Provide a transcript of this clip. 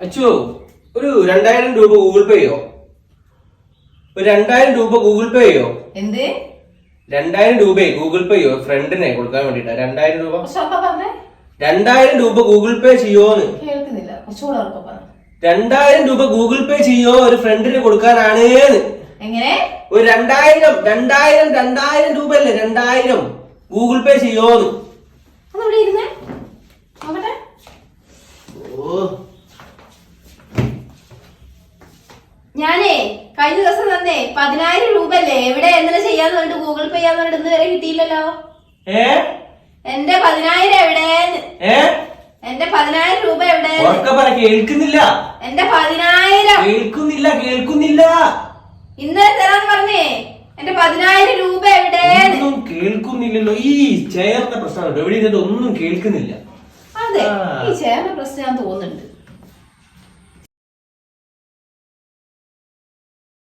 അച്ചു ഒരു രണ്ടായിരം രൂപ ഗൂഗിൾ പേ ചെയ്യോ? ഒരു രണ്ടായിരം രൂപ ഗൂഗിൾ പേ ചെയ്യോ? എന്ത്? രണ്ടായിരം രൂപയെ ഗൂഗിൾ പേ ചെയ്യോ? ഫ്രണ്ടിനെ കൊടുക്കാൻ വേണ്ടിട്ടാ രണ്ടായിരം രൂപ. രണ്ടായിരം രൂപ ഗൂഗിൾ പേ ചെയ്യോന്ന്. കേൾക്കുന്നില്ല. രണ്ടായിരം രൂപ ഗൂഗിൾ പേ ചെയ്യോ? ഒരു ഫ്രണ്ടിന് കൊടുക്കാനാണ് എങ്ങനെ? ഒരു രണ്ടായിരം രണ്ടായിരം രണ്ടായിരം രൂപ അല്ലേ രണ്ടായിരം ഗൂഗിൾ പേ ചെയ്യോന്ന്. ഞാനേ കഴിഞ്ഞ ദിവസം തന്നേ പതിനായിരം രൂപ അല്ലേ എവിടെ എന്തിനാ ചെയ്യാന്ന് പറഞ്ഞിട്ട് ഗൂഗിൾ പേ ചെയ്യാന്ന് പറഞ്ഞിട്ട് ഇന്ന് വരെ കിട്ടിയില്ലല്ലോ. എന്റെ പതിനായിരം എവിടെ എന്റെ പതിനായിരം രൂപ എവിടെ കേൾക്കുന്നില്ല. എന്റെ പതിനായിരം. കേൾക്കുന്നില്ല കേൾക്കുന്നില്ല. ഇന്നലെ തരാന്ന് പറഞ്ഞേ. എന്റെ പതിനായിരം രൂപ എവിടെ ഒന്നും കേൾക്കുന്നില്ലല്ലോ. ഈ ചെയറിന്റെ പ്രശ്നമാണ് എവിടെ ഇരുന്നിട്ട് ഒന്നും കേൾക്കുന്നില്ല. അതെ ഈ ചേർന്ന പ്രശ്നം ഞാൻ തോന്നുന്നുണ്ട്.